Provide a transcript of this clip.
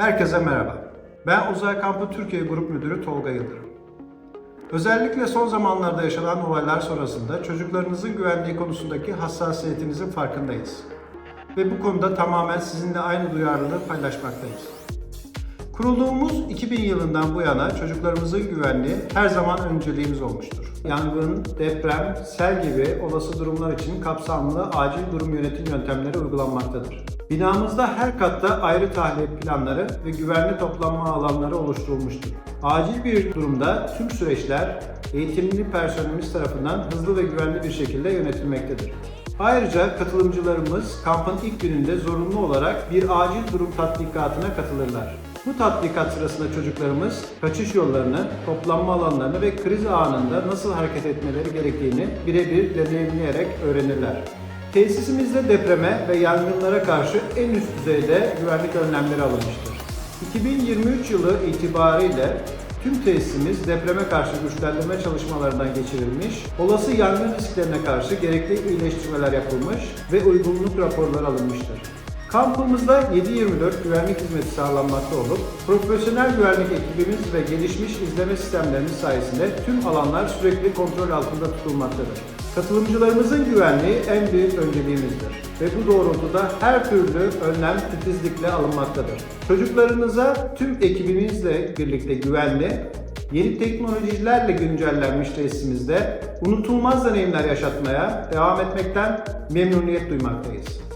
Herkese merhaba. Ben Uzay Kampı Türkiye Grup Müdürü Tolga Yıldırım. Özellikle son zamanlarda yaşanan olaylar sonrasında çocuklarınızın güvenliği konusundaki hassasiyetinizin farkındayız. Ve bu konuda tamamen sizinle aynı duyarlılığı paylaşmaktayız. Kurulduğumuz 2000 yılından bu yana çocuklarımızın güvenliği her zaman önceliğimiz olmuştur. Yangın, deprem, sel gibi olası durumlar için kapsamlı acil durum yönetim yöntemleri uygulanmaktadır. Binamızda her katta ayrı tahliye planları ve güvenli toplanma alanları oluşturulmuştur. Acil bir durumda tüm süreçler eğitimli personelimiz tarafından hızlı ve güvenli bir şekilde yönetilmektedir. Ayrıca katılımcılarımız kampın ilk gününde zorunlu olarak bir acil durum tatbikatına katılırlar. Bu tatbikat sırasında çocuklarımız kaçış yollarını, toplanma alanlarını ve kriz anında nasıl hareket etmeleri gerektiğini birebir deneyimleyerek öğrenirler. Tesisimizde depreme ve yangınlara karşı en üst düzeyde güvenlik önlemleri alınmıştır. 2023 yılı itibariyle tüm tesisimiz depreme karşı güçlendirme çalışmalarından geçirilmiş, olası yangın risklerine karşı gerekli iyileştirmeler yapılmış ve uygunluk raporları alınmıştır. Kampımızda 7-24 güvenlik hizmeti sağlanmakta olup, profesyonel güvenlik ekibimiz ve gelişmiş izleme sistemlerimiz sayesinde tüm alanlar sürekli kontrol altında tutulmaktadır. Katılımcılarımızın güvenliği en büyük önceliğimizdir ve bu doğrultuda her türlü önlem titizlikle alınmaktadır. Çocuklarınıza tüm ekibimizle birlikte güvenli, yeni teknolojilerle güncellenmiş tesisimizde unutulmaz deneyimler yaşatmaya devam etmekten memnuniyet duymaktayız.